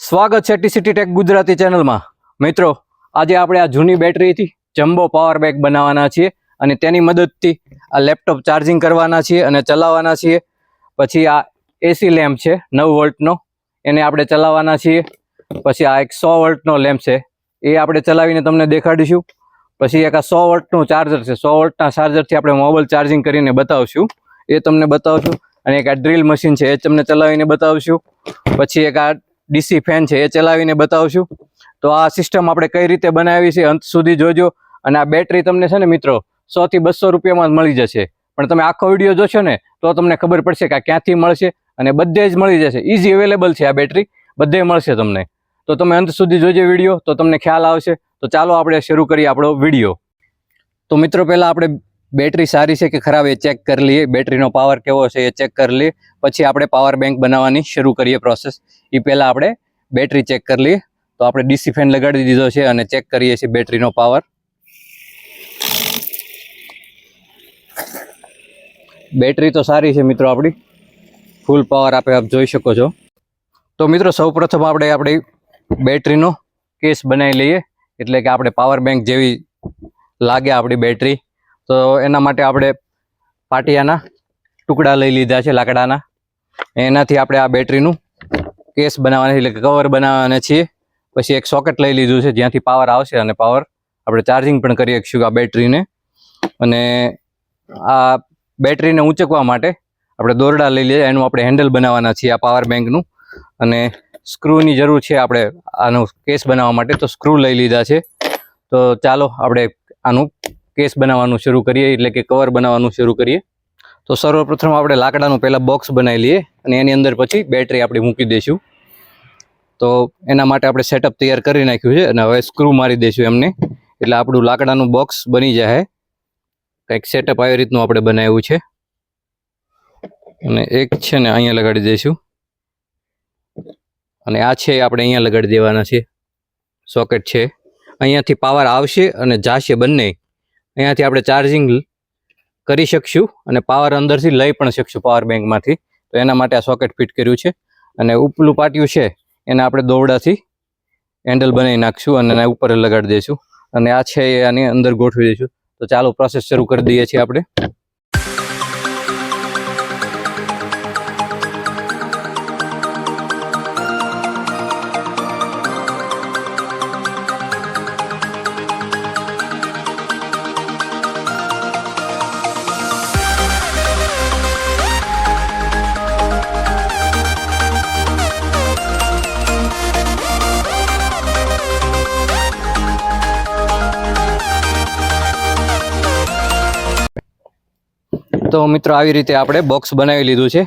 સ્વાગત છે ટીસીટી ટેક ગુજરાતી ચેનલમાં. મિત્રો, આજે આપણે આ જૂની બેટરીથી જમ્બો પાવર બેંક બનાવવાના છીએ અને તેની મદદથી આ લેપટોપ ચાર્જિંગ કરવાના છીએ અને ચલાવવાના છીએ. પછી આ એસી લેમ્પ છે, નવ વોલ્ટનો. એને આપણે ચલાવવાના છીએ. પછી આ એક સો વોલ્ટનો લેમ્પ છે. એ આપણે ચલાવીને તમને દેખાડીશું. પછી એક આ સો વોલ્ટનું ચાર્જર છે. સો વોલ્ટના ચાર્જરથી આપણે મોબાઈલ ચાર્જિંગ કરીને બતાવશું. એ તમને બતાવશું. અને એક આ ડ્રીલ મશીન છે, એ તમને ચલાવીને બતાવશું. પછી એક આ ડીસી ફેન છે, એ ચલાવીને બતાવશું. તો આ સિસ્ટમ આપણે કઈ રીતે બનાવી છે, અંત સુધી જોજો. અને આ બેટરી તમને છે ને મિત્રો સો થી બસો રૂપિયામાં મળી જશે. પણ તમે આખો વીડિયો જોશો ને, તો તમને ખબર પડશે કે આ ક્યાંથી મળશે અને બધે જ મળી જશે. ઇઝી અવેલેબલ છે આ બેટરી બધે મળશે તમને. તો તમે અંત સુધી જોજો વીડિયો, તો તમને ખ્યાલ આવશે. તો ચાલો આપણે શરૂ કરીએ આપણો વીડિયો. તો મિત્રો, પહેલાં આપણે બેટરી સારી છે કે ખરાબ એ ચેક કરી લઈએ. બેટરીનો પાવર કેવો છે એ ચેક કરી લઈએ. પછી આપણે પાવર બેંક બનાવવાની શરૂ કરીએ પ્રોસેસ એ પહેલાં આપણે બેટરી ચેક કરી લઈએ. તો આપણે ડીસી ફેન લગાડી દીધો છે અને ચેક કરીએ છીએ બેટરીનો પાવર બેટરી તો સારી છે મિત્રો આપણી. ફૂલ પાવર આપે, આપ જોઈ શકો છો. તો મિત્રો સૌપ્રથમ આપણે આપણી બેટરીનો કેસ બનાવી લઈએ. એટલે કે આપણે પાવર બેંક જેવી લાગે આપણી બેટરી. તો એના માટે આપણે પાટિયાના ટુકડા લઈ લીધા છે લાકડાના. એનાથી આપણે આ બેટરીનું કેસ બનાવવાના એટલે કવર બનાવવાના છીએ. પછી એક સોકેટ લઈ લીધું છે, જ્યાંથી પાવર આવશે અને પાવર આપણે ચાર્જિંગ પણ કરી શકીશું આ બેટરીને. અને આ બેટરીને ઊંચકવા માટે આપણે દોરડા લઈ લઈએ, એનું આપણે હેન્ડલ બનાવવાના છીએ આ પાવર બેંકનું અને સ્ક્રૂની જરૂર છે આપણે આનો કેસ બનાવવા માટે, તો સ્ક્રૂ લઈ લીધા છે. તો ચાલો આપણે આનું કેસ બનાવવાનું શરૂ કરીએ, એટલે કે કવર બનાવવાનું શરૂ કરીએ. તો સર્વપ્રથમ આપણે લાકડાનું પહેલાં બોક્સ બનાવી લઈએ અને એની અંદર પછી બેટરી આપણે મૂકી દઈશું. તો એના માટે આપણે સેટઅપ તૈયાર કરી નાખ્યું છે અને હવે સ્ક્રૂ મારી દઈશું એમને. એટલે આપણું લાકડાનું બોક્સ બની જાય. કંઈક સેટઅપ આવી રીતનું આપણે બનાવ્યું છે. અને એક છે ને અહીંયા લગાડી દઈશું. અને આ છે આપણે અહીંયા લગાડી દેવાના છે. સોકેટ છે. અહીંયાથી પાવર આવશે અને જાશે બંને. અહીંયાથી આપણે ચાર્જિંગ કરી શકશું અને પાવર અંદરથી લઈ પણ શકશું પાવર બેંકમાંથી તો એના માટે આ સોકેટ ફિટ કર્યું છે. અને ઉપલું પાટિયું છે, એને આપણે દોરડાથી હેન્ડલ બનાવી નાખશું અને એના ઉપર લગાડી દઈશું. અને આ છે આની અંદર ગોઠવી દઈશું. તો ચાલો પ્રોસેસ શરૂ કરી દઈએ છીએ આપણે. તો મિત્રો આવી રીતે આપણે બોક્સ બનાવી લીધું છે.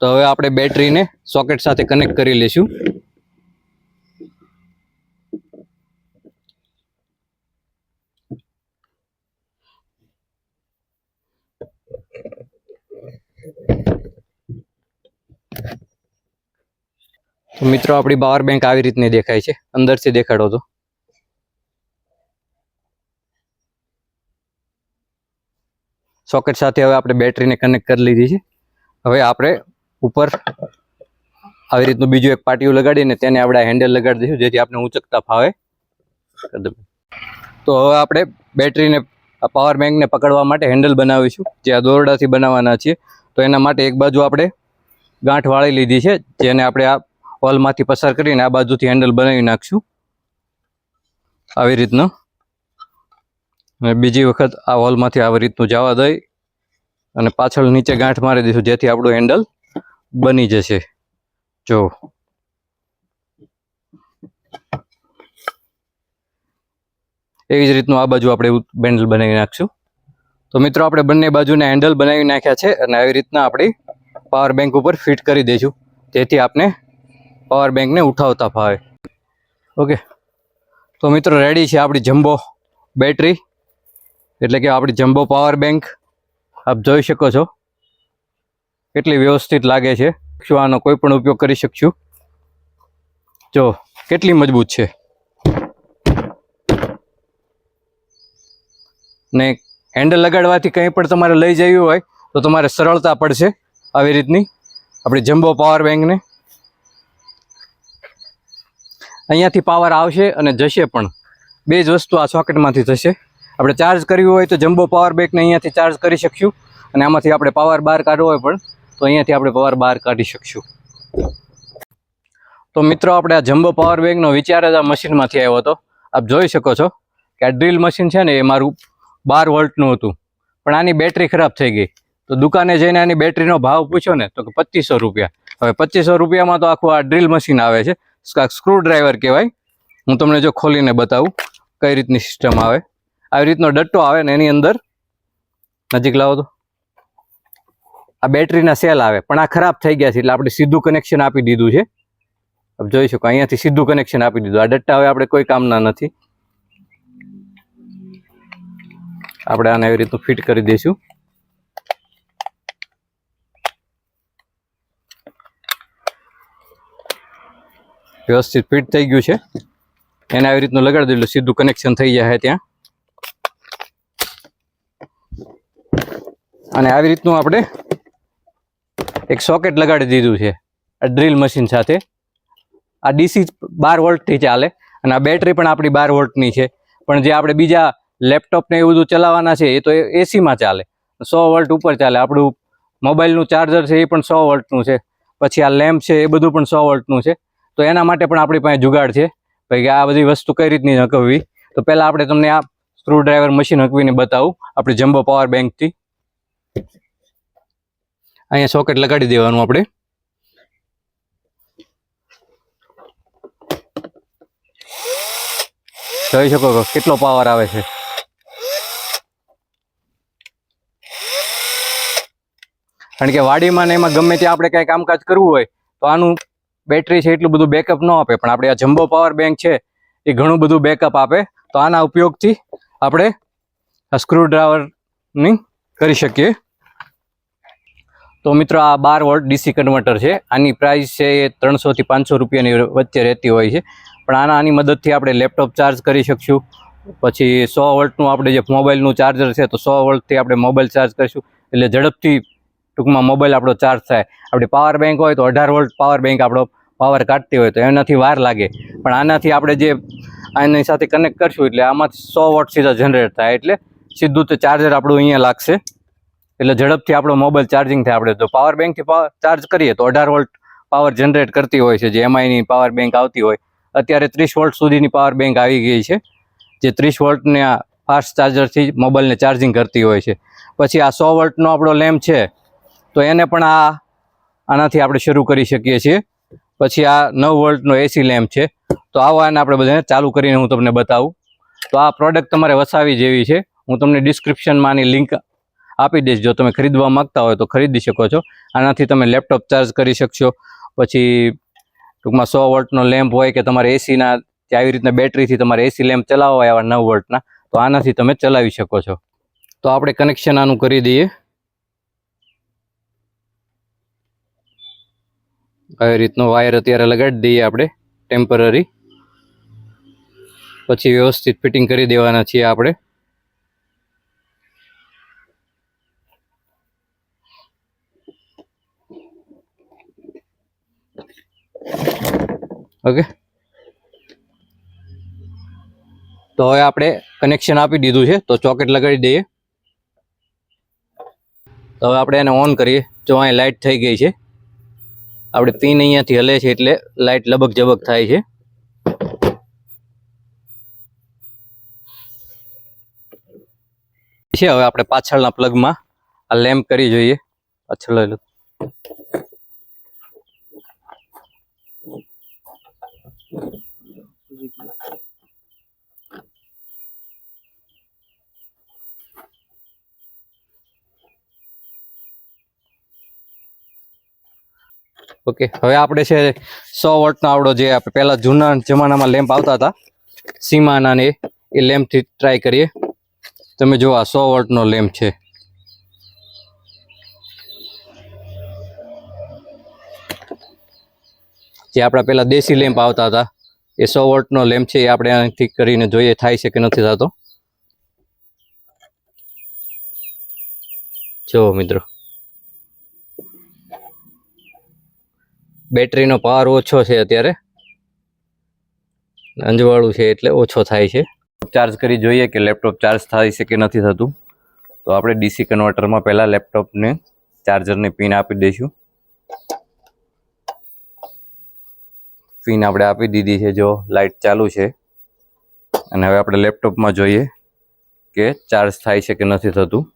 તો હવે આપણે બેટરીને સોકેટ સાથે કનેક્ટ કરી લઈશું. તો મિત્રો, આપણી પાવર બેંક આવી રીતની દેખાય છે. અંદરથી દેખાડો તો. સોકેટ સાથે હવે આપણે બેટરીને કનેક્ટ કરી લીધી છે. હવે આપણે ઉપર આવી રીતનું બીજું એક પાટિયું લગાડીને તેને આપણે હેન્ડલ લગાડી દઈશું, જેથી આપણે ઊંચકતા ફાવે. તો હવે આપણે બેટરીને પાવર બેંકને પકડવા માટે હેન્ડલ બનાવીશું, જે આ દોરડાથી બનાવવાના છીએ. તો એના માટે એક બાજુ આપણે ગાંઠ વાળી લીધી છે, જેને આપણે આ હોલમાંથી પસાર કરીને આ બાજુથી હેન્ડલ બનાવી નાખશું. આવી રીતનું. અને બીજી વખત આ હોલમાંથી આવી રીતનું જવા દઈ અને પાછળ નીચે ગાંઠ મારી દઈશું જેથી આપણું હેન્ડલ બની જશે. જો. એવી જ રીતનું આ બાજુ આપણે બેન્ડલ બનાવી નાખશું. તો મિત્રો, આપણે બંને બાજુના હેન્ડલ બનાવી નાખ્યા છે અને આવી રીતના આપણી પાવર બેંક ઉપર ફિટ કરી દઈશું. જેથી આપણે પાવર બેંકને ઉઠાવતા ફાવે. ઓકે તો મિત્રો રેડી છે આપણી જમ્બો બેટરી એટલે કે આપણી જમ્બો પાવર બેંક આપ જોઈ શકો છો કેટલી વ્યવસ્થિત લાગે છે. શું આનો કોઈ પણ ઉપયોગ કરી શકશું? જો, કેટલી મજબૂત છે. ને હેન્ડલ લગાડવાથી કંઈ પણ તમારે લઈ જવું હોય, તો તમારે સરળતા પડશે આવી રીતની. આપણી જમ્બો પાવર બેંકને અહીંયાથી પાવર આવશે અને જશે પણ. બે જ વસ્તુ આ સોકેટમાંથી થશે. આપણે ચાર્જ કરવી હોય તો જમ્બો પાવર બેકને અહીંયાથી ચાર્જ કરી શકશું. અને આમાંથી આપણે પાવર બહાર કાઢવો હોય પણ, તો અહીંયાથી આપણે પાવર બહાર કાઢી શકશું. તો મિત્રો, આપણે આ જમ્બો પાવર બેંકનો વિચાર જ આ મશીનમાંથી આવ્યો હતો. આપ જોઈ શકો છો કે આ ડ્રીલ મશીન છે ને, એ મારું બાર વોલ્ટનું હતું. પણ આની બેટરી ખરાબ થઈ ગઈ. તો દુકાને જઈને આની બેટરીનો ભાવ પૂછ્યો ને, તો કે પચીસો રૂપિયા. હવે પચીસો રૂપિયામાં તો આખું આ ડ્રીલ મશીન આવે છે. સ્ક્રૂ ડ્રાઈવર કહેવાય. હું તમને જો ખોલીને બતાવું, કઈ રીતની સિસ્ટમ આવે. આવી રીતનો ડટ્ટો આવે ને એની અંદર. નજીક લાવો તો. આ બેટરીના સેલ આવે, પણ આ ખરાબ થઈ ગયા છે એટલે આપણે સીધું કનેક્શન આપી દીધું છે. આપ જોઈ શકો, અહીંયાથી સીધું કનેક્શન આપી દીધું. આ ડટ્ટા હવે આપણે કોઈ કામના નથી. આપણે આને એવી રીતનું ફિટ કરી દઈશું. વ્યવસ્થિત ફિટ થઈ ગયું છે. એને આવી રીતનું લગાડી દીધું, સીધું કનેક્શન થઈ જાય ત્યાં. અને આવી રીતનું આપણે એક સોકેટ લગાડી દીધું છે આ ડ્રીલ મશીન સાથે. આ ડીસી બાર વોલ્ટથી ચાલે અને આ બેટરી પણ આપણી બાર વોલ્ટની છે. પણ જે આપણે બીજા લેપટોપને એવું બધું ચલાવવાના છે, એ તો એસીમાં ચાલે. સો વોલ્ટ ઉપર ચાલે. આપણું મોબાઈલનું ચાર્જર છે, એ પણ સો વોલ્ટનું છે. પછી આ લેમ્પ છે, એ બધું પણ સો વોલ્ટનું છે. તો એના માટે પણ આપણી પાસે જુગાડ છે. ભાઈ, કે આ બધી વસ્તુ કઈ રીતની હકવવી? તો પહેલાં આપણે તમને આ સ્ક્રૂડ્રાઈવર મશીન હકવીને બતાવું. આપણી જમ્બો પાવર બેંકથી અહીંયા સોકેટ લગાડી દેવાનું આપણે. જોઈ શકો છો કેટલો પાવર આવે છે. કારણ કે વાડીમાં ને એમાં ગમે ત્યાં આપણે કાંઈ કામકાજ કરવું હોય, તો આનું બેટરી છે એટલું બધું બેકઅપ ન આપે. પણ આપણે આ જમ્બો પાવર બેંક છે, એ ઘણું બધું બેકઅપ આપે. તો આના ઉપયોગથી આપણે આ સ્ક્રૂડ્રાઈવરની કરી શકીએ. તો મિત્રો આ બાર વોલ્ટ ડીસી કન્વર્ટર છે. આની પ્રાઇસ છે એ ત્રણસોથી પાંચસો રૂપિયાની વચ્ચે રહેતી હોય છે. પણ આના આની મદદથી આપણે લેપટોપ ચાર્જ કરી શકશું. પછી સો વોલ્ટનું આપણે જે મોબાઈલનું ચાર્જર છે, તો સો વોલ્ટથી આપણે મોબાઈલ ચાર્જ કરીશું. એટલે ઝડપથી ટૂંકમાં મોબાઈલ આપણો ચાર્જ થાય. આપણી પાવર બેંક હોય તો અઢાર વોલ્ટ પાવર બેંક આપણો પાવર કાઢતી હોય તો એનાથી વાર લાગે. પણ આનાથી આપણે જે આની સાથે કનેક્ટ કરશું, એટલે આમાંથી સો વોટ સીધા જનરેટ થાય. એટલે સીધું તે ચાર્જર આપણું અહીંયા લાગશે. એટલે ઝડપથી આપણો મોબાઈલ ચાર્જિંગ થાય આપણે તો પાવર બેંકથી ચાર્જ કરીએ તો અઢાર વોલ્ટ પાવર જનરેટ કરતી હોય છે, જે એમઆઈની પાવર બેંક આવતી હોય. અત્યારે ત્રીસ વોલ્ટ સુધીની પાવર બેંક આવી ગઈ છે, જે ત્રીસ વોલ્ટને ફાસ્ટ ચાર્જરથી મોબાઈલને ચાર્જિંગ કરતી હોય છે. પછી આ સો વોલ્ટનો આપણો લેમ્પ છે, તો એને પણ આ આનાથી આપણે શરૂ કરી શકીએ છીએ. પછી આ નવ વોલ્ટનો એસી લેમ્પ છે, તો આવો આને આપણે બધાને ચાલુ કરીને હું તમને બતાવું. તો આ પ્રોડક્ટ તમારે વસાવી જેવી છે. હું તમને ડિસ્ક્રિપ્શનમાં આની લિંક આપી દઈશ. જો તમે ખરીદવા માંગતા હોય તો ખરીદી શકો છો. આનાથી તમે લેપટોપ ચાર્જ કરી શકશો. પછી ટૂંકમાં સો વોલ્ટનો લેમ્પ હોય કે તમારે એસીના આવી રીતના બેટરીથી તમારે એસી લેમ્પ ચલાવવા હોય આવા નવ વોલ્ટના, તો આનાથી તમે ચલાવી શકો છો. તો આપણે કનેક્શન આનું કરી દઈએ. આવી રીતનો વાયર અત્યારે લગાડી દઈએ આપણે, ટેમ્પરરી. પછી વ્યવસ્થિત ફિટિંગ કરી દેવાના છીએ આપણે. ઓકે? તો હવે આપણે કનેક્શન આપી દીધું છે, તો ચોકેટ લગાડી દઈએ. તો હવે આપણે એને ઓન કરીએ, જો અહીં લાઇટ થઈ ગઈ છે. આપણે પિન અહીંયાથી હલે છે એટલે લાઇટ લબક જબક થાય છે. છે, હવે આપણે પાછળના પ્લગમાં આ લેમ્પ કરી જોઈએ. પાછળ ઓકે હવે આપણે છે સો વોટનો આવડો જે આપણે પહેલા જૂના જમાનામાં લેમ્પ આવતા હતા, સીમાના ને એ લેમ્પથી ટ્રાય કરીએ. તમે જો આ સો વોટનો લેમ્પ છે. જે આપણા પહેલાં દેશી લેમ્પ આવતા હતા, એ સો વોટનો લેમ્પ છે, એ આપણે અહીંથી કરીને જોઈએ, થાય છે કે નથી થતો. જો મિત્રો. બેટરીનો પાવર ઓછો છે અત્યારે. અંજવાળું છે એટલે ઓછો થાય છે. ચાર્જ કરી જોઈએ કે લેપટોપ ચાર્જ થાય છે કે નથી થતું. તો આપણે ડીસી કન્વર્ટરમાં પહેલાં લેપટોપને ચાર્જરની પિન આપી દઈશું. પિન આપણે આપી દીધી છે જો લાઇટ ચાલુ છે. અને હવે આપણે લેપટોપમાં જોઈએ કે ચાર્જ થાય છે કે નથી થતું.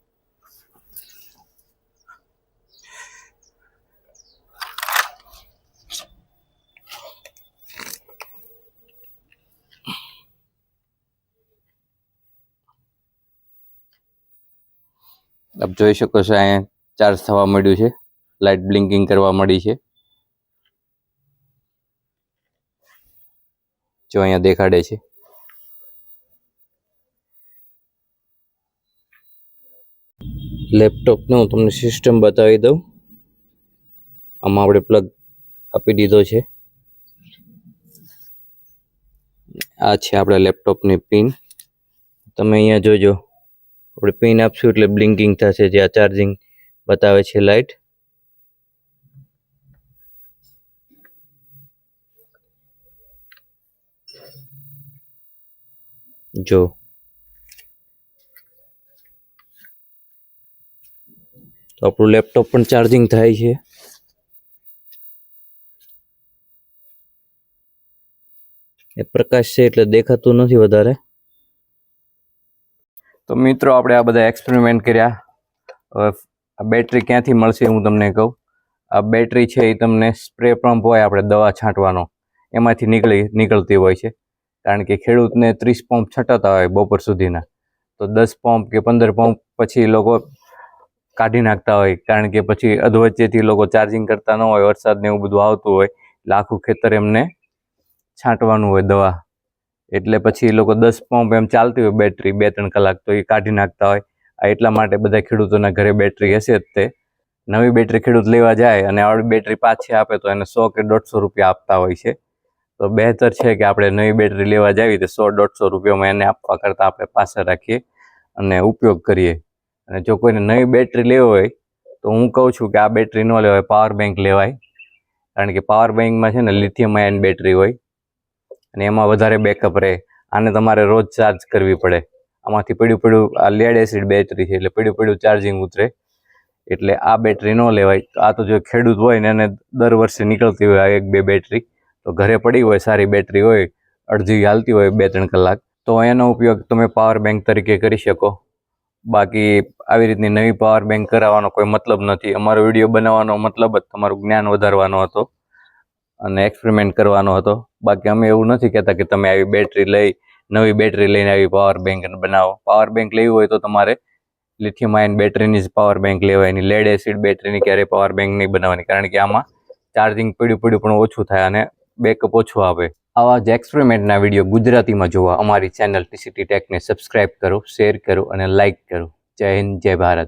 આપ જોઈ શકો છો અહીંયા ચાર્જ થવા મળ્યું છે. લાઇટ બ્લિંકિંગ કરવા મળી છે. જો અહીંયા દેખાડે છે. લેપટોપને હું તમને સિસ્ટમ બતાવી દઉં. આમાં આપણે પ્લગ આપી દીધો છે. આ છે આપણા લેપટોપની પિન. તમે અહીંયા જોજો. આપણે પિન આપશું એટલે બ્લિંકિંગ થશે, જે આ ચાર્જિંગ બતાવે છે લાઇટ જો. તો આપણું લેપટોપ પણ ચાર્જિંગ થાય છે. એ પ્રકાશ છે એટલે દેખાતું નથી વધારે. તો મિત્રો, આપણે આ બધા એક્સપેરિમેન્ટ કર્યા. હવે આ બેટરી ક્યાંથી મળશે હું તમને કહું. આ બેટરી છે એ તમને સ્પ્રે પંપ હોય, આપણે દવા છાંટવાનો. એમાંથી નીકળી, નીકળતી હોય છે. કારણ કે ખેડૂતને ત્રીસ પંપ છટાતા હોય બપોર સુધીના. તો દસ પંપ કે પંદર પંપ પછી લોકો કાઢી નાખતા હોય. કારણ કે પછી અધવચ્ચેથી લોકો ચાર્જિંગ કરતા ન હોય, વરસાદને એવું બધું આવતું હોય આખું ખેતર એમને છાંટવાનું હોય દવા. એટલે પછી એ લોકો દસ પંપ એમ ચાલતી હોય બેટરી, બે ત્રણ કલાક તો એ કાઢી નાખતા હોય. આ એટલા માટે બધા ખેડૂતોના ઘરે બેટરી હશે જ તે. નવી બેટરી ખેડૂત લેવા જાય અને આવડી બેટરી પાછી આપે તો એને સો કે દોઢસો રૂપિયા આપતા હોય છે. તો બહેતર છે કે આપણે નવી બેટરી લેવા જાવી તો સો, દોઢસો રૂપિયામાં એને આપવા કરતાં આપણે પાસે રાખીએ અને ઉપયોગ કરીએ. અને જો કોઈને નવી બેટરી લેવી હોય તો હું કહું છું કે આ બેટરી ન લેવાય, પાવર બેંક લેવાય. કારણ કે પાવર બેંકમાં છે ને લિથિયમ આયન બેટરી હોય. અને એમાં વધારે બેકઅપ રહે. આને તમારે રોજ ચાર્જ કરવી પડે. આમાંથી પડ્યું પડ્યું આ લેડ એસિડ બેટરી છે એટલે પડ્યું પડ્યું ચાર્જિંગ ઉતરે. એટલે આ બેટરી ન લેવાય. આ તો જો ખેડૂત હોય ને એને દર વર્ષે નીકળતી હોય આ એક બે બેટરી તો ઘરે પડી હોય સારી બેટરી હોય, અડધી હાલતી હોય બે ત્રણ કલાક, તો એનો ઉપયોગ તમે પાવર બેંક તરીકે કરી શકો. બાકી આવી રીતની નવી પાવર બેંક કરાવવાનો કોઈ મતલબ નથી. અમારો વીડિયો બનાવવાનો મતલબ જ તમારું જ્ઞાન વધારવાનો હતો. અને એક્સપેરિમેન્ટ કરવાનો હતો. બાકી અમે એવું નથી કહેતા કે તમે આવી બેટરી લઈ, નવી બેટરી લઈને આવી પાવર બેંક બનાવો. પાવર બેંક લેવી હોય તો તમારે લિથિયમ આયન બેટરીની જ પાવર બેંક લેવાયની લેડ એસિડ બેટરીની ક્યારેય પાવર બેંક નહીં બનાવવાની. કારણ કે આમાં ચાર્જિંગ પડ્યું પડ્યું પણ ઓછું થાય અને બેકઅપ ઓછું આવે. આવા જ એક્સપેરિમેન્ટના વીડિયો ગુજરાતીમાં જોવા અમારી ચેનલ ટીસીટી ટેકને સબસ્ક્રાઇબ કરો શેર કરો અને લાઇક કરો. જય હિન્દ, જય ભારત.